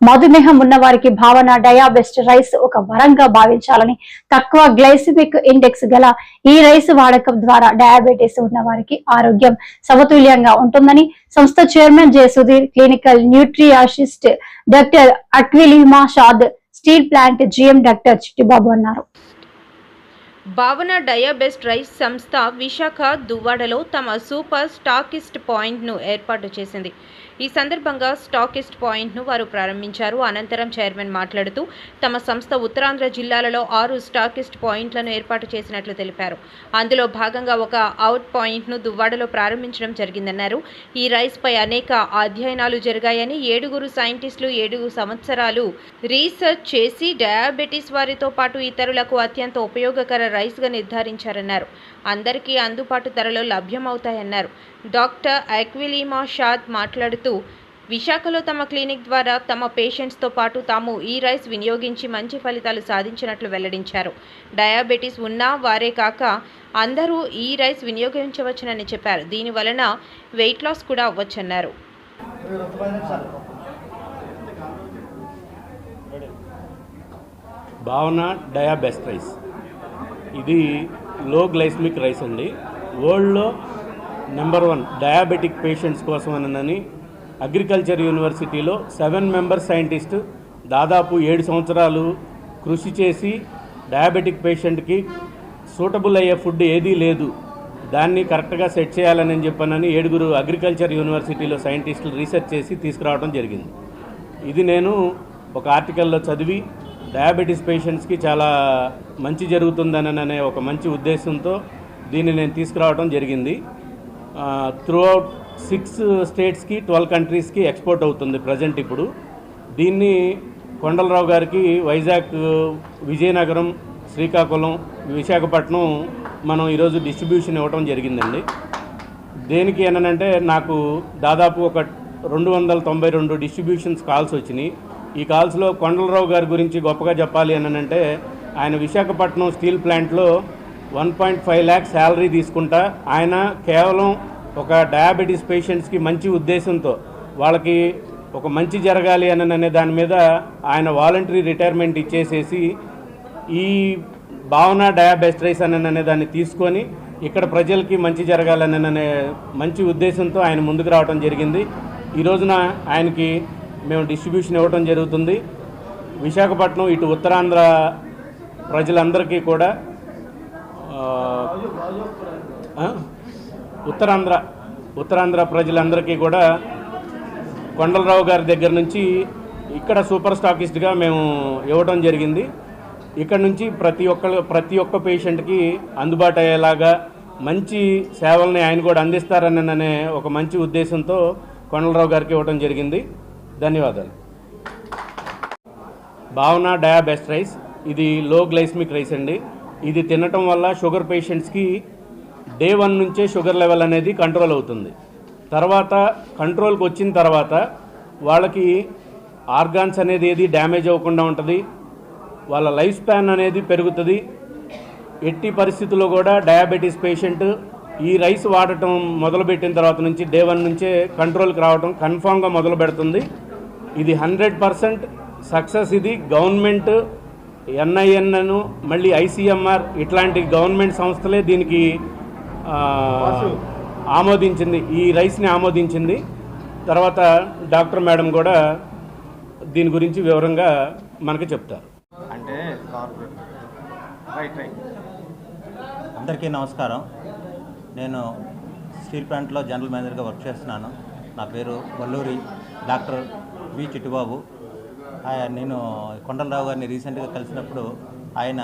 మధుమేహం ఉన్న వారికి భావన డయాబెస్ట్ రైస్ ఒక వరంగా భావించాలని తక్కువ గ్లైసిమిక్ ఇండెక్స్ గల ఈ రైస్ వాడకం ద్వారా డయాబెటీస్ ఉన్న వారికి ఆరోగ్యం సమతుల్యంగా ఉంటుందని సంస్థ chairman J Sudheer clinical nutritionist doctor అట్విలిమా షాద్ steel plant GM doctor Chittibabu అన్నారు. భావన డయాబెస్ట్ రైస్ సంస్థ విశాఖ దువ్వాడలో తమ సూపర్ స్టాకిస్ట్ పాయింట్ను ఏర్పాటు చేసింది. ఈ సందర్భంగా స్టాకిస్ట్ పాయింట్ను వారు ప్రారంభించారు. అనంతరం చైర్మన్ మాట్లాడుతూ తమ సంస్థ ఉత్తరాంధ్ర జిల్లాలలో ఆరు స్టాకిస్ట్ పాయింట్లను ఏర్పాటు చేసినట్లు తెలిపారు. అందులో భాగంగా ఒక అవుట్ పాయింట్ను దువ్వాడలో ప్రారంభించడం జరిగిందన్నారు. ఈ రైస్పై అనేక అధ్యయనాలు జరిగాయని ఏడుగురు సైంటిస్టులు ఏడుగురు సంవత్సరాలు రీసెర్చ్ చేసి డయాబెటీస్ వారితో పాటు ఇతరులకు అత్యంత ఉపయోగకర రైస్గా నిర్ధారించారన్నారు. అందరికీ అందుబాటు ధరలో లభ్యమవుతాయన్నారు. డాక్టర్ అక్విలీమా షాద్ మాట్లాడుతూ విశాఖలో తమ క్లినిక్ ద్వారా తమ పేషెంట్స్తో పాటు తాము ఈ రైస్ వినియోగించి మంచి ఫలితాలు సాధించినట్లు వెల్లడించారు. డయాబెటీస్ ఉన్నా వారే కాక అందరూ ఈ రైస్ వినియోగించవచ్చునని చెప్పారు. దీని వలన వెయిట్ లాస్ కూడా అవ్వచ్చన్నారు. భావన డయాబెస్ట్ రైస్. ఇది లో గ్లైస్మిక్ రైస్ అండి. వరల్డ్లో నెంబర్ వన్ డయాబెటిక్ పేషెంట్స్ కోసం అని అగ్రికల్చర్ యూనివర్సిటీలో సెవెన్ మెంబర్ సైంటిస్ట్ దాదాపు ఏడు సంవత్సరాలు కృషి చేసి డయాబెటిక్ పేషెంట్కి సూటబుల్ అయ్యే ఫుడ్ ఏదీ లేదు. దాన్ని కరెక్ట్గా సెట్ చేయాలని చెప్పానని ఏడుగురు అగ్రికల్చర్ యూనివర్సిటీలో సైంటిస్టులు రీసెర్చ్ చేసి తీసుకురావడం జరిగింది. ఇది నేను ఒక ఆర్టికల్లో చదివి డయాబెటీస్ పేషెంట్స్కి చాలా మంచి జరుగుతుందని అనే ఒక మంచి ఉద్దేశంతో దీన్ని నేను తీసుకురావడం జరిగింది. త్రూఅవుట్ సిక్స్ స్టేట్స్కి ట్వెల్వ్ కంట్రీస్కి ఎక్స్పోర్ట్ అవుతుంది ప్రజెంట్ ఇప్పుడు. దీన్ని కొండలరావు గారికి వైజాగ్ విజయనగరం శ్రీకాకుళం విశాఖపట్నం మనం ఈరోజు డిస్ట్రిబ్యూషన్ ఇవ్వడం జరిగిందండి. దేనికి ఏనంటే నాకు దాదాపు ఒక రెండు వందల తొంభై రెండు డిస్ట్రిబ్యూషన్స్ కాల్స్ వచ్చినాయి. ఈ కాల్స్లో కొండలరావు గారి గురించి గొప్పగా చెప్పాలి అని అంటే ఆయన విశాఖపట్నం స్టీల్ ప్లాంట్లో one point five lakhs salary తీసుకుంటా ఆయన కేవలం ఒక డయాబెటీస్ పేషెంట్స్కి మంచి ఉద్దేశంతో వాళ్ళకి ఒక మంచి జరగాలి అని అనే దాని మీద ఆయన వాలంటరీ రిటైర్మెంట్ ఇచ్చేసేసి ఈ భావన డయాబెస్ట్రైస్ అని అనే దాన్ని తీసుకొని ఇక్కడ ప్రజలకి మంచి జరగాలని అనే మంచి ఉద్దేశంతో ఆయన ముందుకు రావడం జరిగింది. ఈ రోజున ఆయనకి మేము డిస్ట్రిబ్యూషన్ ఇవ్వడం జరుగుతుంది. విశాఖపట్నం ఇటు ఉత్తరాంధ్ర ప్రజలందరికీ కూడా ఉత్తరాంధ్ర ఉత్తరాంధ్ర ప్రజలందరికీ కూడా కొండలరావు గారి దగ్గర నుంచి ఇక్కడ సూపర్ స్టాకిస్ట్గా మేము ఇవ్వడం జరిగింది. ఇక్కడ నుంచి ప్రతి ఒక్క ప్రతి ఒక్క పేషెంట్కి అందుబాటు అయ్యేలాగా మంచి సేవల్ని ఆయన కూడా అందిస్తారని అనే ఒక మంచి ఉద్దేశంతో కొండలరావు గారికి ఇవ్వడం జరిగింది. ధన్యవాదాలు. భావన డయాబెస్ట్ రైస్ ఇది లో గ్లైస్మిక్ రైస్ అండి. ఇది తినటం వల్ల షుగర్ పేషెంట్స్కి డే వన్ నుంచే షుగర్ లెవెల్ అనేది కంట్రోల్ అవుతుంది. తర్వాత కంట్రోల్కి వచ్చిన తర్వాత వాళ్ళకి ఆర్గాన్స్ అనేది ఏది డ్యామేజ్ అవ్వకుండా ఉంటుంది. వాళ్ళ లైఫ్ స్పాన్ అనేది పెరుగుతుంది. ఎట్టి పరిస్థితుల్లో కూడా డయాబెటీస్ పేషెంట్ ఈ రైస్ వాడటం మొదలుపెట్టిన తర్వాత నుంచి డే వన్ నుంచే కంట్రోల్కి రావడం కన్ఫామ్గా మొదలు పెడుతుంది ఇది హండ్రెడ్ పర్సెంట్ సక్సెస్ ఇది. గవర్నమెంట్ ఎన్ఐఎన్ను మళ్ళీ ఐసీఎంఆర్ ఇట్లాంటి గవర్నమెంట్ సంస్థలే దీనికి ఆ, ఆమోదించింది. ఈ రైస్ని ఆమోదించింది. తర్వాత డాక్టర్ మేడం కూడా దీని గురించి వివరంగా మనకు చెప్తారు. అంటే కార్పొరేట్. Right right. అందరికీ నమస్కారం. నేను స్టీల్ ప్లాంట్లో జనరల్ మేనేజర్గా వర్క్ చేస్తున్నాను. నా పేరు వల్లూరి. Doctor V Chittubabu. ఆయన నేను కొండలరావు గారిని రీసెంట్గా కలిసినప్పుడు ఆయన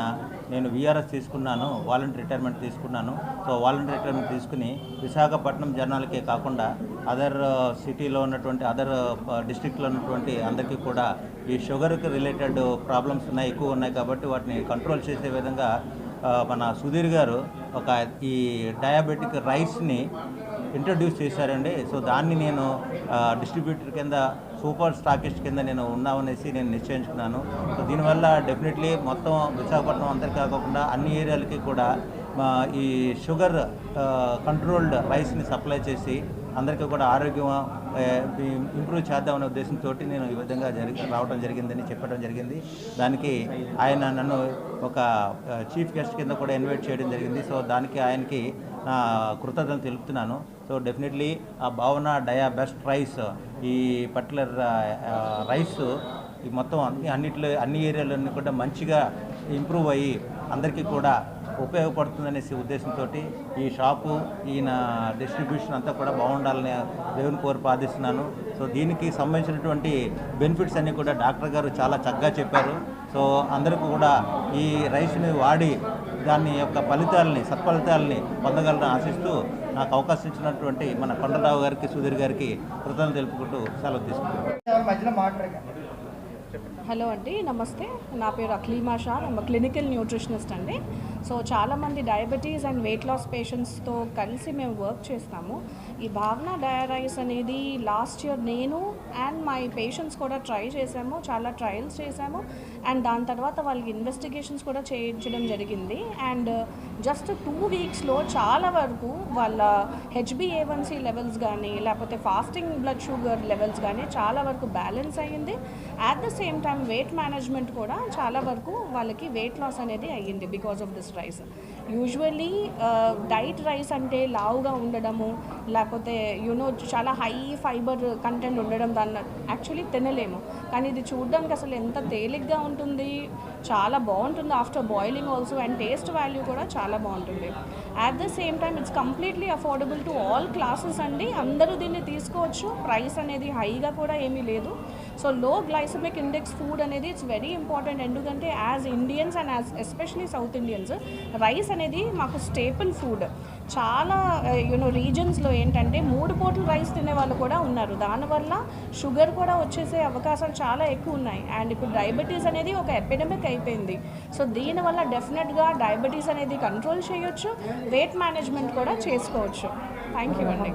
నేను విఆర్ఎస్ తీసుకున్నాను వాలంటీర్ రిటైర్మెంట్ తీసుకున్నాను. సో వాలంటీర్ రిటైర్మెంట్ తీసుకుని విశాఖపట్నం జనాలకే కాకుండా అదర్ సిటీలో ఉన్నటువంటి అదర్ డిస్ట్రిక్ట్లో ఉన్నటువంటి అందరికీ కూడా ఈ షుగర్కి రిలేటెడ్ ప్రాబ్లమ్స్ ఉన్నాయి ఎక్కువ ఉన్నాయి కాబట్టి వాటిని కంట్రోల్ చేసే విధంగా మన సుధీర్ గారు ఒక ఈ డయాబెటిక్ రైస్ని ఇంట్రడ్యూస్ చేశారండి. సో దాన్ని నేను డిస్ట్రిబ్యూటర్ కింద సూపర్ స్టాకిస్ట్ కింద నేను ఉన్నామనేసి నేను నిశ్చయించుకున్నాను. సో దీనివల్ల డెఫినెట్లీ మొత్తం విశాఖపట్నం అంతటి కాకుండా అన్ని ఏరియాలకి కూడా మా ఈ షుగర్ కంట్రోల్డ్ రైస్ని సప్లై చేసి అందరికీ కూడా ఆరోగ్యం ఇంప్రూవ్ చేద్దామనే ఉద్దేశంతో నేను ఈ విధంగా జరిగి రావడం జరిగిందని చెప్పడం జరిగింది. దానికి ఆయన నన్ను ఒక చీఫ్ గెస్ట్ కింద కూడా ఇన్వైట్ చేయడం జరిగింది. సో దానికి ఆయనకి నా కృతజ్ఞతలు తెలుపుతున్నాను. సో డెఫినెట్లీ ఆ భావన డయా బెస్ట్ రైస్ ఈ పర్టికులర్ రైస్ ఈ మొత్తం అన్ని అన్నిట్లో అన్ని ఏరియాలన్నీ కూడా మంచిగా ఇంప్రూవ్ అయ్యి అందరికీ కూడా ఉపయోగపడుతుందనేసి ఉద్దేశంతో ఈ షాపు ఈయన డిస్ట్రిబ్యూషన్ అంతా కూడా బాగుండాలని దేవుని కోరి ప్రార్థిస్తున్నాను. సో దీనికి సంబంధించినటువంటి బెనిఫిట్స్ అన్నీ కూడా డాక్టర్ గారు చాలా చక్కగా చెప్పారు. సో అందరికీ కూడా ఈ రైస్ని వాడి దాని యొక్క ఫలితాలని సత్ఫలితాలని పొందగలని ఆశిస్తూ నాకు అవకాశం ఇచ్చినటువంటి మన కొండరావు గారికి సుధీర్ గారికి కృతజ్ఞతలు తెలుపుకుంటూ సెలవు తీసుకుంటాను హలో అండి నమస్తే. నా పేరు అక్లీమా షా. నేను క్లినికల్ న్యూట్రిషనిస్ట్ అండి. సో చాలామంది డయాబెటీస్ అండ్ వెయిట్ లాస్ పేషెంట్స్తో కలిసి మేము వర్క్ చేస్తాము. ఈ భావన డయారైస్ అనేది లాస్ట్ ఇయర్ నేను అండ్ మై పేషెంట్స్ కూడా ట్రై చేసాము. చాలా ట్రయల్స్ చేసాము. అండ్ దాని తర్వాత వాళ్ళకి ఇన్వెస్టిగేషన్స్ కూడా చేయించడం జరిగింది. అండ్ జస్ట్ టూ వీక్స్లో చాలా వరకు వాళ్ళ హెచ్బిఏవన్సీ లెవెల్స్ కానీ లేకపోతే ఫాస్టింగ్ బ్లడ్ షుగర్ లెవెల్స్ కానీ చాలా వరకు బ్యాలెన్స్ అయ్యింది. At the same time weight management కూడా చాలా వరకు వాళ్ళకి వెయిట్ లాస్ అనేది అయ్యింది because of this rice usually diet rice అంటే లావుగా ఉండడము లేకపోతే యూనో చాలా హై ఫైబర్ కంటెంట్ ఉండడం దాన్ని యాక్చువల్లీ తినలేము. కానీ ఇది చూడడానికి అసలు ఎంత తేలిగ్గా ఉంటుంది చాలా బాగుంటుంది after boiling also and taste value కూడా చాలా బాగుంటుంది. At the same time it's completely affordable to all classes అండి. అందరూ దీన్ని తీసుకోవచ్చు. ప్రైస్ అనేది హైగా కూడా ఏమీ లేదు. So low glycemic index food అనేది ఇట్స్ వెరీ ఇంపార్టెంట్ ఎందుకంటే as Indians and as especially South Indians rice అనేది మాకు స్టేపుల్ ఫుడ్ చాలా uh, యూనో రీజన్స్లో ఏంటంటే మూడు పూటలు రైస్ తినే వాళ్ళు కూడా ఉన్నారు. దానివల్ల షుగర్ కూడా వచ్చేసే అవకాశాలు చాలా ఎక్కువ ఉన్నాయి. అండ్ ఇప్పుడు డయాబెటీస్ అనేది ఒక ఎపిడమిక్ అయిపోయింది. సో దీనివల్ల డెఫినెట్గా డయాబెటీస్ అనేది కంట్రోల్ చేయొచ్చు వెయిట్ మేనేజ్మెంట్ కూడా చేసుకోవచ్చు. థ్యాంక్ యూ అండి.